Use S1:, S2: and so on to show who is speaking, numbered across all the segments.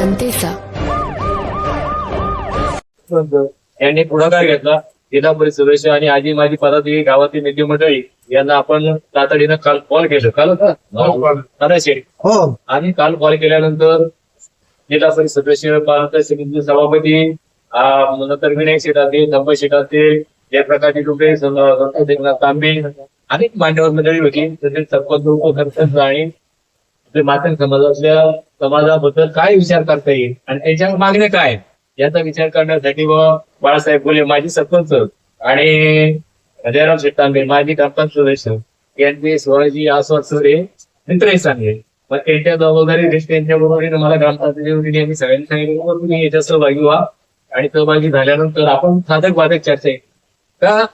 S1: जनतेचा.
S2: यांनी पुढाकार घेतला. जिल्हा परिषद सदस्य आणि आजी माझी पदाधिकारी गावातील नेते मंडळी यांना आपण तातडीनं काल कॉल केलं. काल होता? दादाशे
S3: हो.
S2: आणि काल कॉल केल्यानंतर जिल्हा परिषद सदस्य पालक समिती सभापती अं, नंतर विनायक शेट असतील धंब शेट असतील या प्रकारचे लोके संतोष एकनाथ तांबे अनेक मान्यवर मंडळी होती. तसेच सरपंच लोक खर्च आणि ते मातंग समाजातल्या समाजाबद्दल काय विचार करता येईल आणि त्याच्या मागण्या काय याचा विचार करण्यासाठी व बाळासाहेब बोले माजी सरपंच आणि जयराम शेट्टांबे माजी ग्रामपंचायत सदस्य यांचे शिवाजी आसवाद सर हे सांगले. मग त्यांच्या जबाबदारी त्यांच्या बरोबरीने मला ग्रामपंचायतीने आम्ही सगळ्यांनी सांगितलं तुम्ही याच्यात सहभागी व्हा आणि सहभागी झाल्यानंतर आपण साधक बाधक चर्चा का?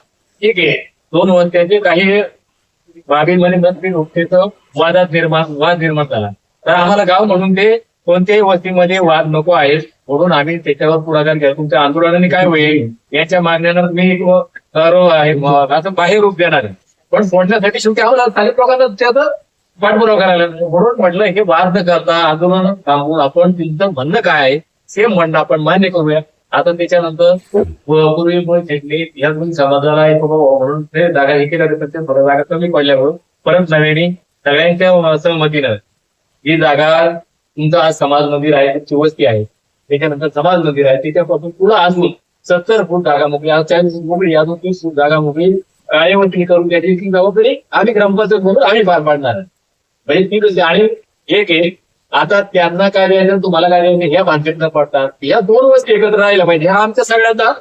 S2: ठीक आहे. दोन वर्षाचे काही बाबींमध्ये मतभेद उठते तर वादात निर्माण वाद निर्माण झाला. तर आम्हाला गाव म्हणून ते कोणत्याही वस्तीमध्ये वाद नको आहेत म्हणून आम्ही त्याच्यावर पुढाकार घ्या. तुमच्या आंदोलनाने काय होईल? याच्या मागण्यानं मी असं बाहेर रूप देणार आहे. पण फोडण्यासाठी शेवटी आम्हाला स्थानिक लोकांना त्याचं पाठपुरावा करायला म्हणून म्हटलं हे वाद न करता आंदोलन थांबून आपण तुमचं म्हणणं काय? आहे सेम म्हणणं आपण मान्य करूया. आता त्याच्यानंतर पूर्वी पण या समाजाला बाबा म्हणून ते जागा हे केल्या तर जागा कमी पडल्यामुळे परत नव्याने सगळ्यांच्या सहमतीनं ही जागा तुमचा आज समाज मंदिर आहे शिवस्ती वस्ती आहे त्याच्यानंतर समाज मंदिर आहे त्याच्यापासून पुढे अजून सत्तर फूट जागा मोकळी चाळीस फूट मोकळी अजून तीस फूट जागा मोकळी. कार्यवंती करून त्याची जबाबदारी आम्ही ग्रामपंचायत म्हणून आम्ही पार पाडणार. आहे. म्हणजे ती आणि एक आहे आता त्यांना काय द्यायचं तुम्हाला काय द्यायचं ह्या भानगडीनं पडतात. या दोन गोष्टी एकत्र राहिल्या पाहिजे. हा आमच्या सगळ्यांचा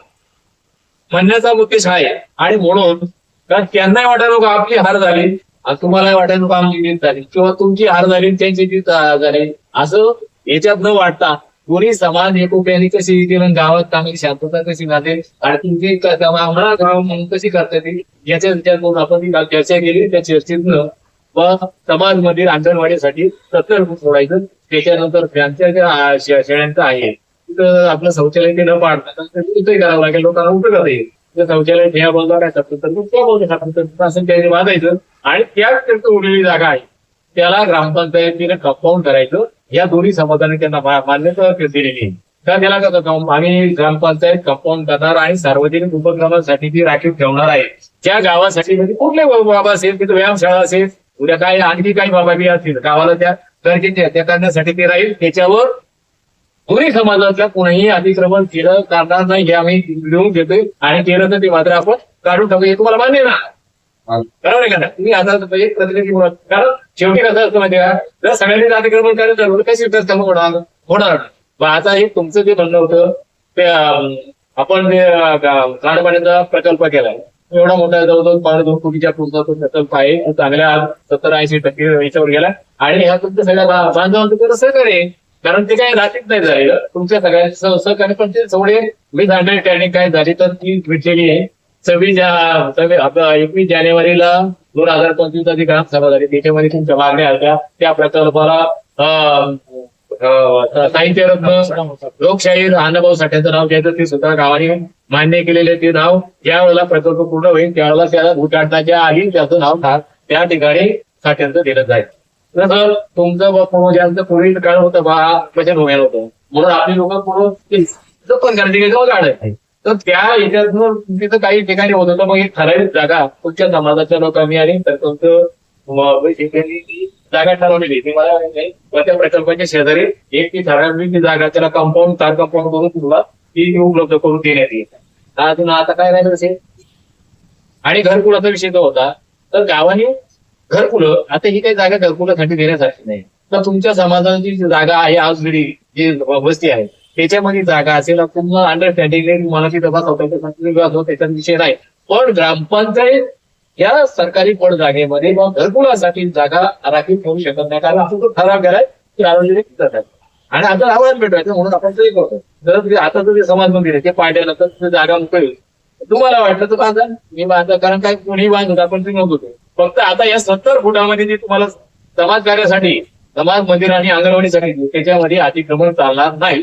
S2: म्हणण्याचा उद्देश आहे. आणि म्हणून कारण त्यांनाही वाटायला आपली हार झाली. आणि तुम्हालाही वाटायला नको आमची जीत झाली. किंवा तुमची हार झाली त्यांची जीत झाली असं याच्यात न वाटता. दोन्ही समाज एकोप्याने कशी येतील आणि गावात चांगली शांतता कशी राहते आणि तुमची आम्हाला गाव म्हणून कशी करता येतील याच्या विचार करून आपण चर्चा केली. त्या चर्चेतनं व समाज मधील अंगणवाडीसाठी सत्तर सोडायचं. त्याच्यानंतर त्यांच्या ज्या शेळ्यांचं आहे तिथं आपलं शौचालय ते न पाडता तिथे करावं लागेल. लोकांना उपयोग येईल. शौचालय ह्या बाजूला काय तर त्या बाजूला त्याने बांधायचं आणि त्याच त्यांचं उरलेली जागा आहे. त्याला ग्रामपंचायतीने कंपाऊंड करायचं. या दोन्ही समाजाने त्यांना मान्यता दिलेली आहे. तर त्याला कसं आम्ही ग्रामपंचायत कंपाऊंड करणार आणि सार्वजनिक उपक्रमासाठी ती राखीव ठेवणार आहे. त्या गावासाठी म्हणजे कुठले बाबा असेल तिथं व्यायामशाळा असेल उद्या काय आणखी काही बाबा बी असतील गावाला त्या त्या करण्यासाठी ते राहील. त्याच्यावर दोन्ही समाजातल्या कोणीही अतिक्रमण केलं करणार नाही हे आम्ही लिहून घेतोय. आणि केलं तर ते मात्र आपण काढून टाकू हे तुम्हाला मान्य ना? बरोबर आहे का? तुम्ही आता एक प्रतिनिधी म्हणून. कारण शेवटी कसं असतं माहिती का? जर सगळ्यांनी अतिक्रमण करायचं ठरवलं कशी विकास कामं होणार? होणार. मग आता हे तुमचं जे म्हणणं होतं ते आपण जे झाडपाण्याचा प्रकल्प केलाय एवढा मोठा जवळजवळ पावणे दोन कोटीच्या पुढचा तो प्रकल्प आहे. चांगल्या सत्तर ऐंशी टक्के याच्यावर गेला आणि ह्या तुमच्या सगळ्या बांधवांचं सहकार्य आहे. कारण ते काही राहतीच नाही झालेलं. तुमच्या सगळ्यांचं सहकार्य पण ते थोडे मिस अंडरस्टँडिंग काय झाली तर ती भेटलेली आहे. सव्वीस एकवीस जानेवारीला दोन हजार पंचवीस जी ग्रामसभा झाली त्याच्यामध्ये तुमच्या मागण्या होत्या. त्या प्रकल्पाला साहित्यरत्न लोकशाहीर अण्णाभाऊ साठ्याचं नाव घ्यायचं ते सुद्धा गावाने मान्य केलेले ते नाव. ज्या वेळेला प्रकल्प पूर्ण होईल त्यावेळेला त्याला उद्घाटनाच्या आधी त्याचं नाव त्या ठिकाणी साठ्यांचं दिलं जाईल. जसं तुमचं पूर्वजांचं पूर्वी काळ होतं बा वचन होणार होतं. म्हणून आपली लोक ते जपन करायचे गाव काढायचे. तर त्या याच्यातून तिथं काही ठिकाणी होत होतं मग एक ठराविक जागा तुमच्या समाजाच्या लोकांनी आणि तुमचं म- ठिकाणी ती जागा ठरवलेली ती मला त्या प्रकल्पाच्या शेजारी एक ती ठराविक ती जागा त्याला कंपाऊंड तार कंपाऊंड करून तुला ती उपलब्ध करून देण्यात येईल. अजून आता काय राहिलं असेल? आणि घरकुलाचा विषय जो होता तर गावाने घरकुलं आता ही काही जागा घरकुलासाठी देण्यासाठी नाही. तर तुमच्या समाजाची जी जागा आहे आज वेळी जी वस्ती आहे त्याच्यामध्ये जागा असेल तुम्हाला अंडरस्टँडिंग मला ती तपास होता त्याचा विषय नाही. पण ग्रामपंचायत या सरकारी पड जागेमध्ये किंवा घरकुलासाठी जागा राखीव ठेवू शकत नाही. कारण आपण तो ठराव केलाय सार्वजनिक जातात आणि आता आव्हान भेटवायचं म्हणून आपण ते करतो जर आता जर समाज मंदिर आहे ते पाडल्यानंतर तर जागा मोकळी तुम्हाला वाटलं तर बांधा मी बांधा कारण काय कोणी बांधत आपण ते नव्हतो फक्त आता या सत्तर फुटामध्ये जे तुम्हाला समाज कार्यासाठी समाज मंदिर आणि अंगणवाडीसाठी त्याच्यामध्ये अतिक्रमण चालणार नाही.